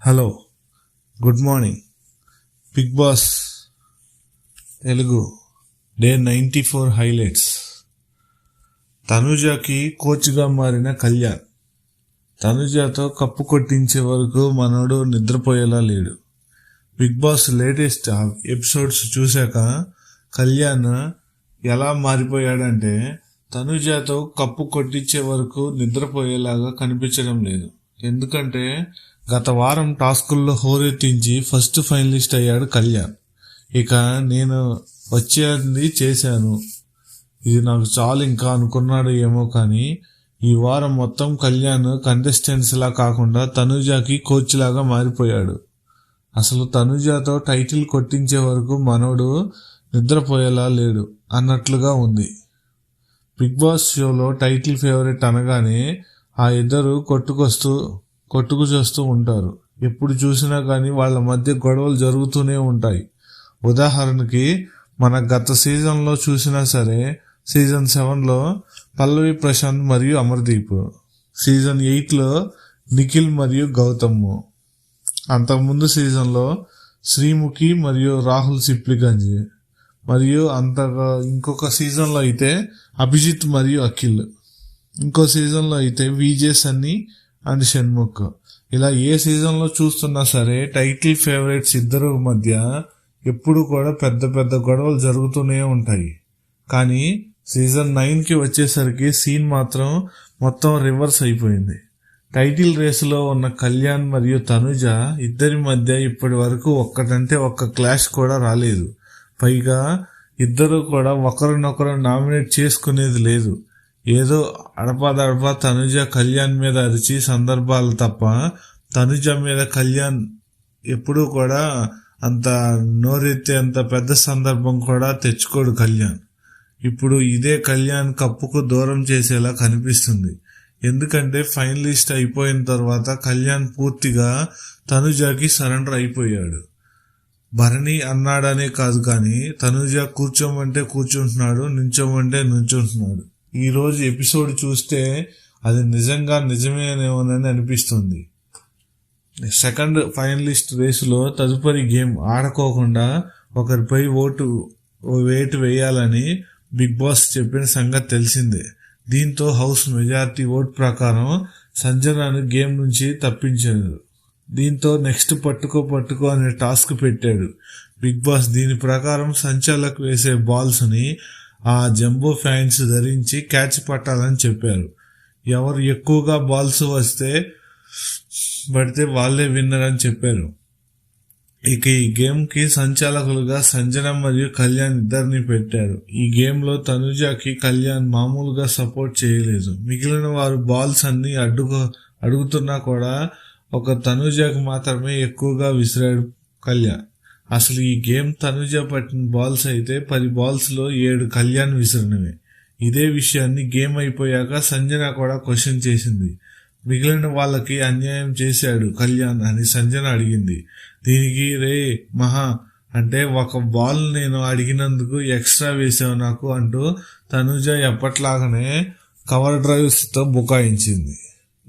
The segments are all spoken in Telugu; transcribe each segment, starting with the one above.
Hello good morning. Big boss Telugu day ninety four highlights. తనుజకి కోచ్గా మారిన కళ్యాణ్. తనుజతో కప్పు కొట్టించే వరకు మనోడు నిద్రపోయేలా లేడు. బిగ్ బాస్ లేటెస్ట్ ఎపిసోడ్స్ చూశాక కళ్యాణ్ ఎలా మారిపోయాడంటే తనుజతో కప్పు కొట్టించే వరకు నిద్రపోయేలాగా కనిపించడం లేదు. ఎందుకంటే గత వారం టాస్కుల్లో హోరెత్తించి ఫస్ట్ ఫైనలిస్ట్ అయ్యాడు కళ్యాణ్. ఇక నేను వచ్చేది చేశాను. ఇది నాకు చాలు ఇంకా అనుకున్నాడు ఏమో కానీ ఈ వారం మొత్తం కళ్యాణ్ కంటెస్టెంట్స్ లా కాకుండా తనుజాకి కోచ్ లాగా మారిపోయాడు. అసలు తనుజాతో టైటిల్ కొట్టించే వరకు మనోడు నిద్రపోయేలా లేడు అన్నట్లుగా ఉంది. బిగ్ బాస్ షోలో టైటిల్ ఫేవరెట్ అనగానే ఆ ఇద్దరు కొట్టుకొస్తూ కొట్టుకు చేస్తూ ఉంటారు. ఎప్పుడు చూసినా కానీ వాళ్ళ మధ్య గొడవలు జరుగుతూనే ఉంటాయి. ఉదాహరణకి మన గత సీజన్లో చూసినా సరే సీజన్ సెవెన్లో పల్లవి ప్రశాంత్ మరియు అమర్దీప్. సీజన్ ఎయిట్లో నిఖిల్ మరియు గౌతమ్. అంతకుముందు సీజన్లో శ్రీముఖి మరియు రాహుల్ సిప్లిగంజ్. మరియు అంతగా ఇంకొక సీజన్లో అయితే అభిజిత్ మరియు అఖిల్. ఇంకో సీజన్లో అయితే విజే సన్నీ అండ్ షణ్ముఖ్. ఇలా ఏ సీజన్లో చూస్తున్నా సరే టైటిల్ ఫేవరెట్స్ ఇద్దరు మధ్య ఎప్పుడు కూడా పెద్ద పెద్ద గొడవలు జరుగుతూనే ఉంటాయి. కానీ సీజన్ నైన్కి వచ్చేసరికి సీన్ మాత్రం మొత్తం రివర్స్ అయిపోయింది. టైటిల్ రేసులో ఉన్న కళ్యాణ్ మరియు తనుజ ఇద్దరి మధ్య ఇప్పటి వరకు ఒక్కటంటే ఒక్క క్లాష్ కూడా రాలేదు. పైగా ఇద్దరు కూడా ఒకరినొకరు నామినేట్ చేసుకునేది లేదు. ఏదో అడపాదడపా తనుజ కళ్యాణ్ మీద అరిచి సందర్భాలు తప్ప తనుజ మీద కళ్యాణ్ ఎప్పుడూ కూడా అంత నోరెత్తే అంత పెద్ద సందర్భం కూడా తెచ్చుకోడు కళ్యాణ్. ఇప్పుడు ఇదే కళ్యాణ్ కప్పుకు దూరం చేసేలా కనిపిస్తుంది. ఎందుకంటే ఫైనలిస్ట్ అయిపోయిన తర్వాత కళ్యాణ్ పూర్తిగా తనుజాకి సరెండర్ అయిపోయాడు. భరణి అన్నాడనే కాదు కానీ తనుజ కూర్చోమంటే కూర్చుంటున్నాడు నుంచోమంటే నుంచుంటున్నాడు. ఈరోజు ఎపిసోడ్ చూస్తే అది నిజంగా నిజమేనేమోనని అనిపిస్తుంది. సెకండ్ ఫైనలిస్ట్ రేసులో తదుపరి గేమ్ ఆడుకోకుండా ఒకరిపై ఓటు వేటు వేయాలని బిగ్ బాస్ చెప్పిన సంగతి తెలిసిందే. దీంతో హౌస్ మెజారిటీ ఓట్ ప్రకారం సంజనాను గేమ్ నుంచి తప్పించారు దీంతో నెక్స్ట్ పట్టుకో పట్టుకో అనే టాస్క్ పెట్టాడు. బిగ్ బాస్ దీని ప్రకారం సంచాలకు వేసే బాల్స్ని ఆ జంబో ఫ్యాన్స్ ధరించి క్యాచ్ పట్టాలని చెప్పారు. ఎవరు ఎక్కువగా బాల్స్ వస్తే పడితే వాళ్ళే విన్నర్ అని చెప్పారు. ఇక ఈ గేమ్కి సంచాలకులుగా సంజన మరియు కళ్యాణ్ ఇద్దరిని పెట్టారు. ఈ గేమ్లో తనుజాకి కళ్యాణ్ మామూలుగా సపోర్ట్ చేయలేదు. మిగిలిన వారు బాల్స్ అన్ని అడ్డుకో అడుగుతున్నా కూడా ఒక తనుజాకి మాత్రమే ఎక్కువగా విసిరాడు కళ్యాణ్. అసలు ఈ గేమ్ తనుజ పట్టిన బాల్స్ అయితే పది బాల్స్లో ఏడు కళ్యాణ్ విసిరినవే. ఇదే విషయాన్ని గేమ్ అయిపోయాక సంజన కూడా క్వశ్చన్ చేసింది. మిగిలిన వాళ్ళకి అన్యాయం చేశాడు కళ్యాణ్ అని సంజన అడిగింది. దీనికి రే మహా అంటే ఒక బాల్ నేను అడిగినందుకు ఎక్స్ట్రా వేసావు నాకు అంటూ తనుజ ఎప్పట్లాగానే కవర్ డ్రైవ్స్తో బుకాయించింది.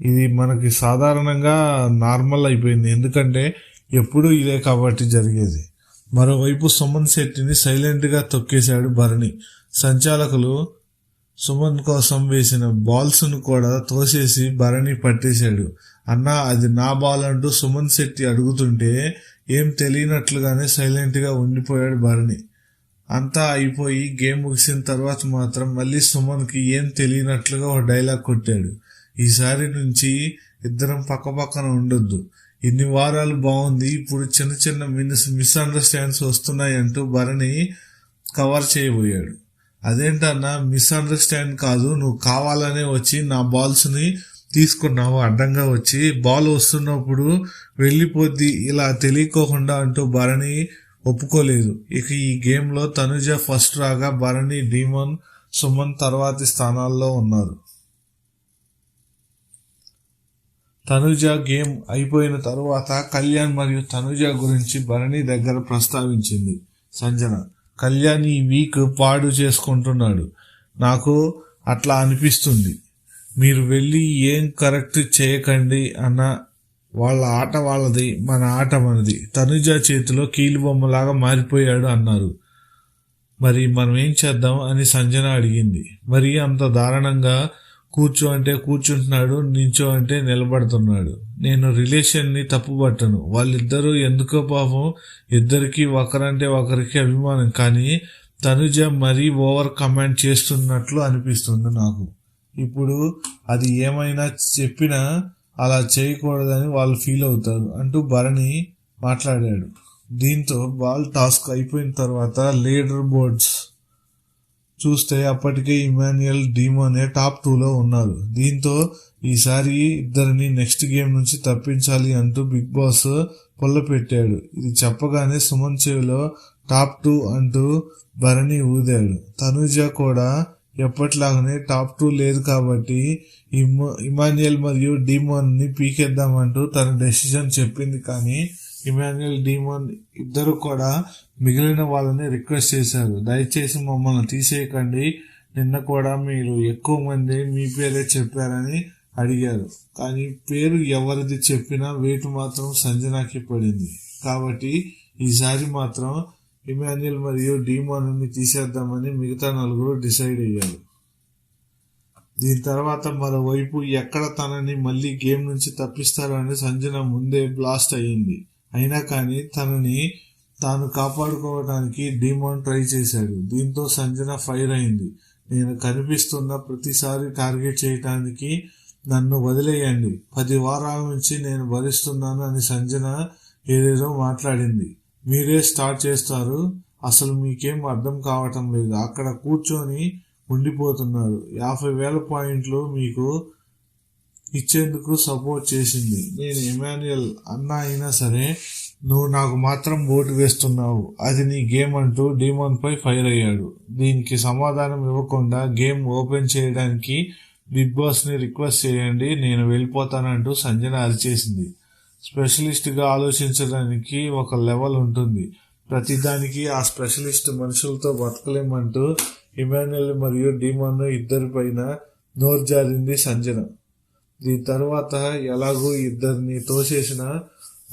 ఇది మనకి సాధారణంగా నార్మల్ అయిపోయింది. ఎందుకంటే ఎప్పుడూ ఇదే కాబట్టి జరిగేది. మరోవైపు సుమన్ శెట్టిని సైలెంట్గా తొక్కేశాడు భరణి. సంచాలకులు సుమన్ కోసం వేసిన బాల్స్ను కూడా తోసేసి భరణి పట్టేశాడు. అన్నా అది నా బాల్ అంటూ సుమన్ శెట్టి అడుగుతుంటే ఏం తెలియనట్లుగానే సైలెంట్గా ఉండిపోయాడు భరణి. అంతా అయిపోయి గేమ్ ముగిసిన తర్వాత మాత్రం మళ్ళీ సుమన్కి ఏం తెలియనట్లుగా ఒక డైలాగ్ కొట్టాడు. ఈసారి నుంచి ఇద్దరం పక్క పక్కన ఉండొద్దు. ఇన్ని వారాలు బాగుంది ఇప్పుడు చిన్న చిన్న మిస్ మిస్అండర్స్టాండ్స్ వస్తున్నాయి అంటూ భరణి కవర్ చేయబోయాడు. అదేంటన్నా మిస్అండర్స్టాండ్ కాదు నువ్వు కావాలనే వచ్చి నా బాల్స్ని తీసుకున్నావు అడ్డంగా వచ్చి బాల్ వస్తున్నప్పుడు వెళ్ళిపోద్ది ఇలా తెలియకోకుండా అంటూ భరణి ఒప్పుకోలేదు. ఇక ఈ గేమ్లో తనుజ ఫస్ట్ రాగా భరణి డీమన్ సుమన్ తర్వాతి స్థానాల్లో ఉన్నారు. తనుజ గేమ్ అయిపోయిన తరువాత కళ్యాణ్ మరియు తనుజ గురించి భరణి దగ్గర ప్రస్తావించింది. సంజన కళ్యాణ్ ఈ వీక్ పాడు చేసుకుంటున్నాడు. నాకు అట్లా అనిపిస్తుంది. మీరు వెళ్ళి ఏం కరెక్ట్ చేయకండి అన్న వాళ్ళ ఆట వాళ్ళది మన ఆట మనది. తనుజ చేతిలో కీలుబొమ్మలాగా మారిపోయాడు అన్నారు. మరి మనం ఏం చేద్దాం అని సంజన అడిగింది. మరి అంత దారుణంగా కూర్చో అంటే కూర్చుంటున్నాడు నించో అంటే నిలబడుతున్నాడు. నేను రిలేషన్ని తప్పుపట్టను. వాళ్ళిద్దరూ ఎందుకో పాపం ఇద్దరికి ఒకరంటే ఒకరికి అభిమానం కానీ తనుజ మరీ ఓవర్ కమాండ్ చేస్తున్నట్లు అనిపిస్తుంది నాకు. ఇప్పుడు అది ఏమైనా చెప్పినా అలా చేయకూడదని వాళ్ళు ఫీల్ అవుతారు అంటూ భరణి మాట్లాడాడు. దీంతో బాల్ టాస్క్ అయిపోయిన తర్వాత లీడర్ బోర్డ్స్ చూస్తే అప్పటికే ఇమాన్యుయల్ డీమోనే టాప్ టూలో ఉన్నారు. దీంతో ఈసారి ఇద్దరిని నెక్స్ట్ గేమ్ నుంచి తప్పించాలి అంటూ బిగ్ బాస్ పొల్ల పెట్టాడు. ఇది చెప్పగానే సుమన్ చెవిలో టాప్ టూ అంటూ భరణి ఊదాడు. తనుజ కూడా ఎప్పటిలాగానే టాప్ టూ లేదు కాబట్టి ఇమాన్యుయల్ మరియు డీమోన్ని పీకేద్దామంటూ తన డెసిషన్ చెప్పింది కానీ ఇమాన్యుయల్ డీమోన్ ఇద్దరు కూడా మిగిలిన వాళ్ళని రిక్వెస్ట్ చేశారు. దయచేసి మమ్మల్ని తీసేయకండి. నిన్న కూడా మీరు ఎక్కువ మంది మీ పేరే చెప్పారని అడిగారు. కానీ పేరు ఎవరిది చెప్పినా వేటు మాత్రం సంజనాకి పడింది. కాబట్టి ఈసారి మాత్రం ఇమాన్యుయల్ మరియు డీమాన్ని తీసేద్దామని మిగతా నలుగురు డిసైడ్ అయ్యారు. దీని తర్వాత మరోవైపు ఎక్కడ తనని మళ్ళీ గేమ్ నుంచి తప్పిస్తారో అని సంజన ముందే బ్లాస్ట్ అయ్యింది. అయినా కానీ తనని తాను కాపాడుకోవడానికి డీమోన్ ట్రై చేశాడు. దీంతో సంజన ఫైర్ అయింది. నేను కనిపిస్తున్న ప్రతిసారి టార్గెట్ చేయటానికి నన్ను వదిలేయండి. పది వారాల నుంచి నేను భరిస్తున్నాను అని సంజన ఏదేదో మాట్లాడింది. మీరే స్టార్ట్ చేస్తారు. అసలు మీకేం అర్థం కావటం లేదు. అక్కడ కూర్చొని ఉండిపోతున్నారు. యాభై వేల పాయింట్లు మీకు ఇచ్చేందుకు సపోర్ట్ చేసింది. నేను ఇమాన్యుయల్ అన్న అయినా సరే నువ్వు నాకు మాత్రం ఓటు వేస్తున్నావు. అది నీ గేమ్ అంటూ డీమోన్ పై ఫైర్ అయ్యాడు. దీనికి సమాధానం ఇవ్వకుండా గేమ్ ఓపెన్ చేయడానికి బిగ్ బాస్ని రిక్వెస్ట్ చేయండి నేను వెళ్ళిపోతానంటూ సంజన అరిచేసింది. స్పెషలిస్ట్గా ఆలోచించడానికి ఒక లెవెల్ ఉంటుంది. ప్రతిదానికి ఆ స్పెషలిస్ట్ మనుషులతో బతకలేమంటూ ఇమాన్యుయల్ మరియు డీమోన్ ఇద్దరి పైన నోరు జారింది సంజన. దీని తర్వాత ఎలాగో ఇద్దరిని తోసేసిన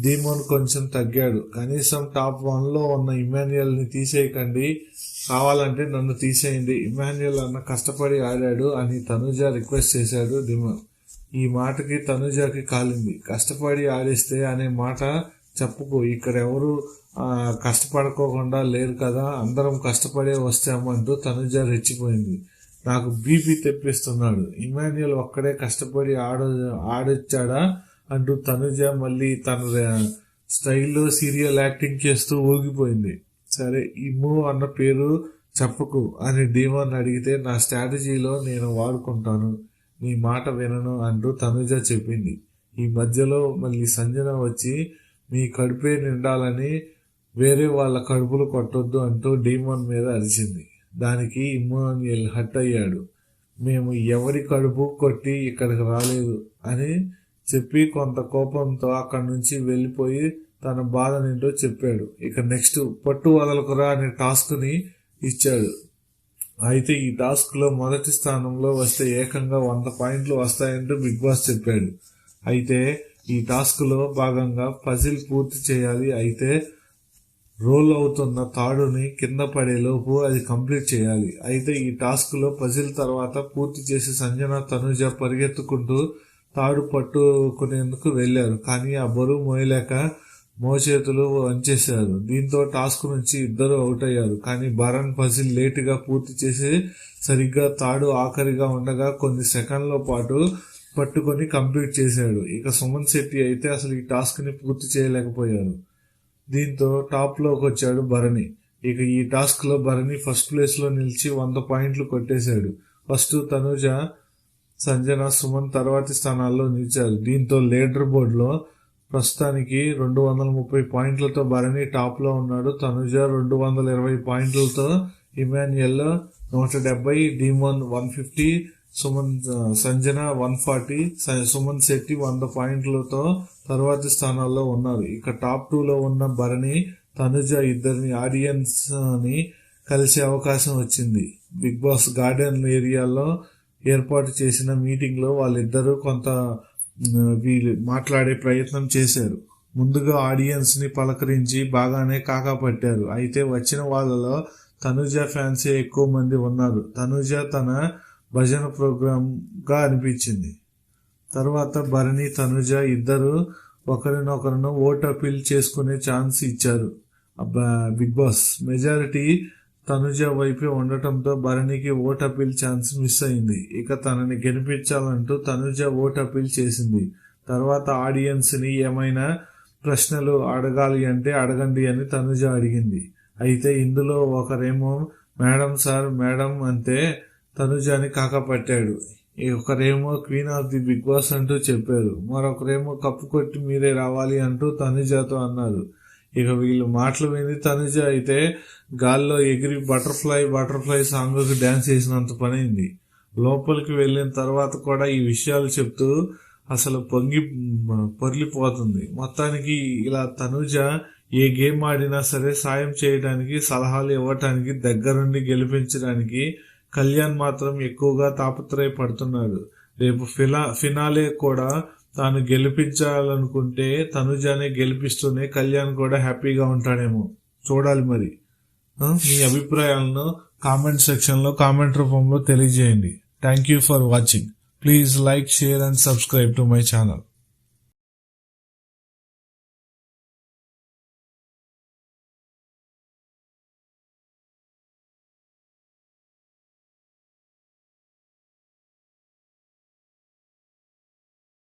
డీమోన్ కొంచెం తగ్గాడు. కనీసం టాప్ వన్లో ఉన్న ఇమాన్యుయల్ని తీసేయకండి. కావాలంటే నన్ను తీసేయండి. ఇమాన్యుయల్ అన్న కష్టపడి ఆడాడు అని తనుజ రిక్వెస్ట్ చేశాడు డిమోన్ ఈ మాటకి తనుజకి కాలింది. కష్టపడి ఆడిస్తే అనే మాట చెప్పుకో. ఇక్కడ ఎవరు కష్టపడుకోకుండా లేరు కదా. అందరం కష్టపడే వస్తామంటూ తనుజ రెచ్చిపోయింది. నాకు బీపీ తెప్పిస్తున్నాడు. ఇమాన్యుయల్ ఒక్కడే కష్టపడి ఆడ ఆడొచ్చాడా అంటూ తనుజ మళ్ళీ తన స్టైల్లో సీరియల్ యాక్టింగ్ చేస్తూ ఊగిపోయింది. సరే ఇమ్ము అన్న పేరు చెప్పకు అని డీమన్ అడిగితే నా స్ట్రాటజీలో నేను వాడుకుంటాను నీ మాట వినను అంటూ తనుజ చెప్పింది. ఈ మధ్యలో మళ్ళీ సంజన వచ్చి మీ కడుపే నిండాలని వేరే వాళ్ళ కడుపులు కొట్టొద్దు అంటూ డీమోన్ మీద అరిచింది. దానికి ఇమ్మాన్యుయల్ హట్ అయ్యాడు. మేము ఎవరి కడుపు కొట్టి ఇక్కడికి రాలేదు అని చెప్పి కొంత కోపంతో అక్కడి నుంచి వెళ్ళిపోయి తన బాధ నింటో చెప్పాడు. ఇక నెక్స్ట్ పట్టు వదలకురా అనే టాస్క్ని ఇచ్చాడు. అయితే ఈ టాస్క్లో మొదటి స్థానంలో వస్తే ఏకంగా వంద పాయింట్లు వస్తాయంటూ బిగ్ బాస్ చెప్పాడు. అయితే ఈ టాస్క్లో భాగంగా పజిల్ పూర్తి చేయాలి అయితే రోల్ అవుతున్న తాడుని కింద పడేలోపు అది కంప్లీట్ చేయాలి. అయితే ఈ టాస్క్లో పజిల్ తర్వాత పూర్తి చేసి సంజన తనుజ పరిగెత్తుకుంటూ తాడు పట్టుకునేందుకు వెళ్ళారు కానీ ఆ బరువు మోయలేక మోచేతులు వంచేశారు. దీంతో టాస్క్ నుంచి ఇద్దరు అవుట్ అయ్యారు. కానీ బరన్ పజిల్ లేటుగా పూర్తి చేసి సరిగ్గా తాడు ఆఖరిగా ఉండగా కొన్ని సెకండ్ల పాటు పట్టుకొని కంప్లీట్ చేశాడు. ఇక సుమన్ శెట్టి అయితే అసలు ఈ టాస్క్ని పూర్తి చేయలేకపోయారు దీంతో టాప్లోకి వచ్చాడు భరణి. ఇక ఈ టాస్క్లో భరణి ఫస్ట్ ప్లేస్లో నిలిచి వంద పాయింట్లు కొట్టేశాడు. ఫస్ట్ తనుజ సంజన సుమన్ తర్వాతి స్థానాల్లో నిలిచారు. దీంతో లీడర్ బోర్డులో ప్రస్తుతానికి రెండు వందల ముప్పై పాయింట్లతో భరణి టాప్లో ఉన్నాడు. తనుజ రెండు వందల ఇరవై పాయింట్లతో ఇమాన్యుయల్ నూట డెబ్బై demon one fifty Suman Sanjana one forty Suman Shetty వంద పాయింట్లతో తర్వాతి స్థానాల్లో ఉన్నారు. ఇక టాప్ టూ లో ఉన్న భరణి తనుజ ఇద్దరిని ఆడియన్స్ని కలిసే అవకాశం వచ్చింది. బిగ్ బాస్ గార్డెన్ ఏరియాలో ఏర్పాటు చేసిన మీటింగ్లో వాళ్ళిద్దరూ కొంత వీళ్ళు మాట్లాడే ప్రయత్నం చేశారు. ముందుగా ఆడియన్స్ని పలకరించి బాగానే కాకా పట్టారు. అయితే వచ్చిన వాళ్ళలో తనుజ ఫ్యాన్సే ఎక్కువ మంది ఉన్నారు. తనుజ తన భజన ప్రోగ్రాంగా అనిపించింది. తర్వాత భరణి తనుజ ఇద్దరు ఒకరినొకరును ఓట్ అపీల్ చేసుకునే ఛాన్స్ ఇచ్చారు. Big boss. మెజారిటీ తనుజ వైపే ఉండటంతో భరణికి ఓట్ అపీల్ ఛాన్స్ మిస్ అయింది. ఇక తనని గెలిపించాలంటూ తనుజ ఓట్ అపీల్ చేసింది. తర్వాత ఆడియన్స్ని ఏమైనా ప్రశ్నలు అడగాలి అంటే అడగండి అని తనుజ అడిగింది. అయితే ఇందులో ఒకరేమో మేడం సార్ మేడం అంటే తనుజాని కాకపట్టాడు. ఒకరేమో queen of the big boss అంటూ చెప్పారు. మరొకరేమో కప్పు కొట్టి మీరే రావాలి అంటూ తనుజాతో అన్నారు. ఇక వీళ్ళు మాటలు విని తనుజ అయితే గాల్లో ఎగిరి బటర్ఫ్లై బటర్ఫ్లై సాంగ్కి డ్యాన్స్ చేసినంత పనైంది. లోపలికి వెళ్ళిన తర్వాత కూడా ఈ విషయాలు చెప్తూ అసలు పొంగి పొర్లిపోతుంది. మొత్తానికి ఇలా తనుజ ఏ గేమ్ ఆడినా సరే సాయం చేయడానికి సలహాలు ఇవ్వటానికి దగ్గరుండి గెలిపించడానికి కళ్యాణ్ మాత్రం ఎక్కువగా తాపత్రయపడుతున్నాడు. రేపు ఫిలా ఫినాలే కూడా తాను గెలిపించాలనుకుంటే తనుజానే గెలిపిస్తూనే కళ్యాణ్ కూడా హ్యాపీగా ఉంటాడేమో. చూడాలి మరి. మీ అభిప్రాయాలను కామెంట్ సెక్షన్లో కామెంట్ రూపంలో తెలియజేయండి. Thank you for watching. Please like share and subscribe to my channel.